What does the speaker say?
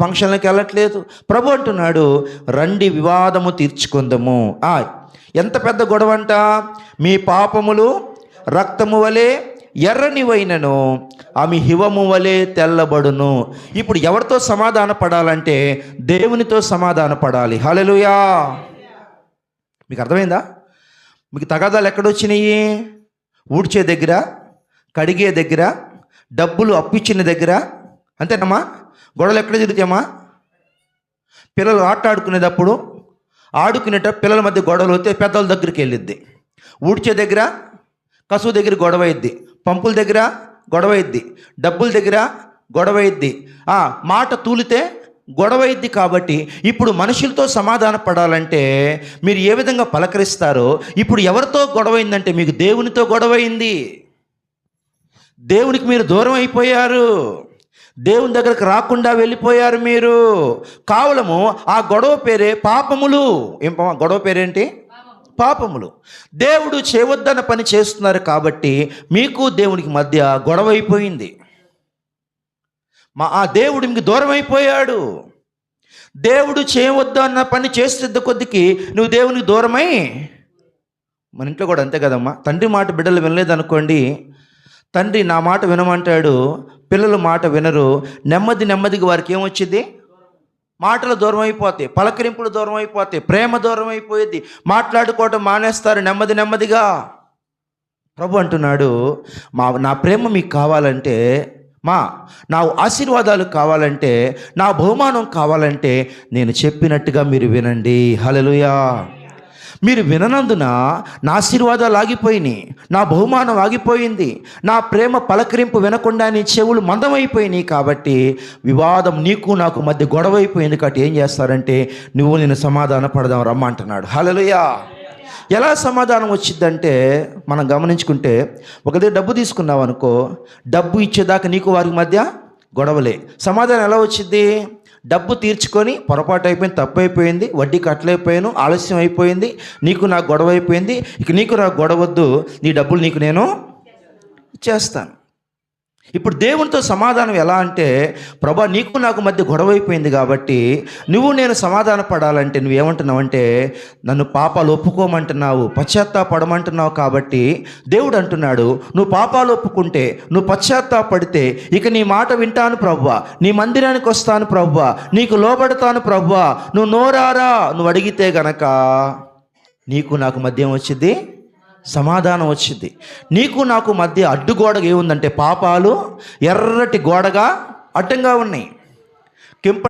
ఫంక్షన్లకు వెళ్ళట్లేదు. ప్రభు అంటున్నాడు రండి వివాదము తీర్చుకుందాము. ఆ, ఎంత పెద్ద గొడవ అంట మీ పాపములు రక్తము వలె ఎర్రనివైనను ఆమె హివము వలె తెల్లబడును. ఇప్పుడు ఎవరితో సమాధాన పడాలంటే దేవునితో సమాధాన పడాలి. హలలుయా మీకు అర్థమైందా? మీకు తగాదాలు ఎక్కడొచ్చినాయి? ఊడ్చే దగ్గర కడిగే దగ్గర డబ్బులు అప్పిచ్చిన దగ్గర అంతేనమ్మా? గొడవలు ఎక్కడ జరుగుతాయమ్మా? పిల్లలు ఆట ఆడుకునేటప్పుడు ఆడుకునేట పిల్లల మధ్య గొడవలు వస్తే పెద్దల దగ్గరికి వెళ్ళిద్ది. ఊడ్చే దగ్గర కసువు దగ్గర గొడవ అయింది పంపుల దగ్గర గొడవ అయింది డబ్బుల దగ్గర గొడవ అయింది మాట తూలితే గొడవ అయింది కాబట్టి ఇప్పుడు మనుషులతో సమాధాన పడాలంటే మీరు ఏ విధంగా పలకరిస్తారో ఇప్పుడు ఎవరితో గొడవ మీకు దేవునితో గొడవ అయింది. దేవునికి మీరు దూరం అయిపోయారు. దేవుని దగ్గరకు రాకుండా వెళ్ళిపోయారు మీరు. కావలము ఆ గొడవ పేరే పాపములు. ఏం గొడవ పేరేంటి? పాపములు. దేవుడు చేయవద్దన్న పని చేస్తున్నారు కాబట్టి మీకు దేవునికి మధ్య గొడవ అయిపోయింది. మా ఆ దేవుడు మీకు దూరం అయిపోయాడు. దేవుడు చేయవద్దు అన్న పని చేస్తున్న కొద్దికి నువ్వు దేవునికి దూరమై మన ఇంట్లో కూడా అంతే కదమ్మా. తండ్రి మాట బిడ్డలు వినలేదనుకోండి తండ్రి నా మాట వినమంటాడు పిల్లలు మాట వినరు. నెమ్మది నెమ్మదిగా వారికి ఏమొచ్చింది? మాటలు దూరం అయిపోతాయి పలకరింపులు దూరం అయిపోతాయి ప్రేమ దూరం అయిపోయేది. మాట్లాడుకోవటం మానేస్తారు నెమ్మది నెమ్మదిగా. ప్రభు అంటున్నాడు మా నా ప్రేమ మీకు కావాలంటే మా నా ఆశీర్వాదాలు కావాలంటే నా బహుమానం కావాలంటే నేను చెప్పినట్టుగా మీరు వినండి. హలలుయా మీరు విననందున నా ఆశీర్వాదాలు ఆగిపోయినాయి నా బహుమానం ఆగిపోయింది నా ప్రేమ పలకరింపు వినకుండా నీ చెవులు మందమైపోయినాయి కాబట్టి వివాదం నీకు నాకు మధ్య గొడవ అయిపోయింది కాబట్టి ఏం చేస్తారంటే నువ్వు నేను సమాధాన పడదాం రమ్మంటున్నాడు హలలుయా ఎలా సమాధానం వచ్చిందంటే మనం గమనించుకుంటే ఒకదే డబ్బు తీసుకున్నావు అనుకో డబ్బు ఇచ్చేదాకా నీకు వారికి మధ్య గొడవలే. సమాధానం ఎలా వచ్చింది? డబ్బు తీర్చుకొని పొరపాటు అయిపోయింది తప్పు అయిపోయింది వడ్డీ కట్టలేకపోయాను ఆలస్యం అయిపోయింది నీకు నా గొడవ అయిపోయింది ఇక నీకు నా గొడవద్దు నీ డబ్బులు నీకు నేను చేస్తాను. ఇప్పుడు దేవునితో సమాధానం ఎలా అంటే ప్రభా నీకు నాకు మధ్య గొడవ అయిపోయింది కాబట్టి నువ్వు నేను సమాధాన పడాలంటే నువ్వేమంటున్నావు అంటే నన్ను పాపాలు ఒప్పుకోమంటున్నావు పశ్చాత్తాపడమంటున్నావు కాబట్టి దేవుడు అంటున్నాడు నువ్వు పాపాలు ఒప్పుకుంటే నువ్వు పశ్చాత్తాపడితే ఇక నీ మాట వింటాను ప్రవ్వా నీ మందిరానికి వస్తాను ప్రవ్వా నీకు లోబడతాను ప్రవ్వా నువ్వు నోరారా నువ్వు అడిగితే గనక నీకు నాకు మధ్య వచ్చింది? సమాధానం వచ్చింది. నీకు నాకు మధ్య అడ్డుగోడగా ఏముందంటే పాపాలు ఎర్రటి గోడగా అడ్డంగా ఉన్నాయి. కెంప